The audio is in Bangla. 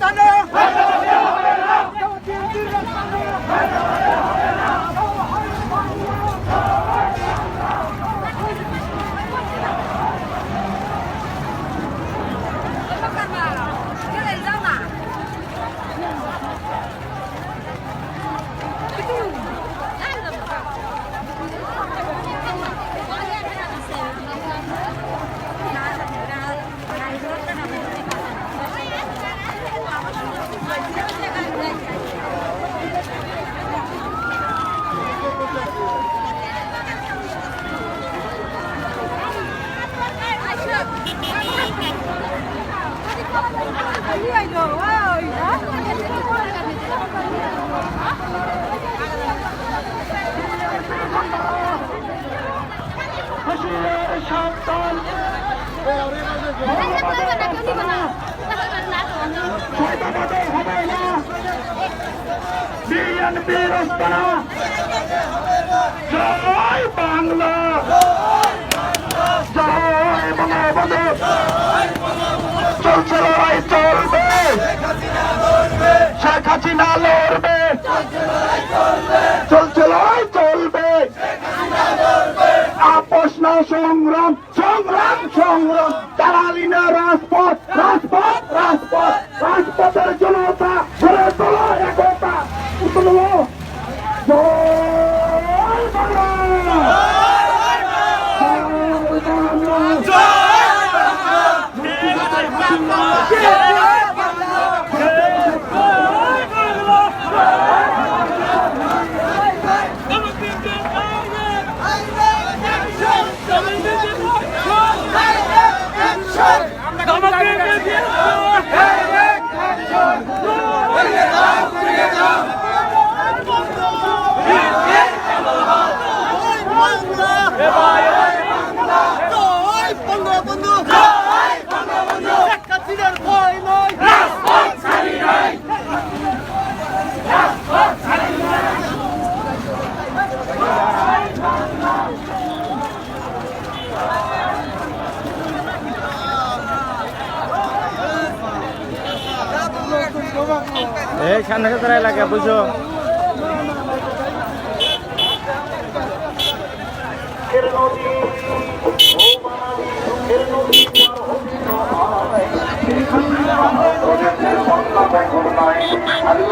Hastane! বিএনপির চলবে। শেখ লড়বে চলছে চলবে। আপোষ না সংগ্রাম সংগ্রাম সংগ্রাম দালালি না রাজপথ রাজপথ রাজপথ রাজপথের জনতা গড়ে তোলো একতা। সরকার এই সাথে এলাকা বুঝো নদী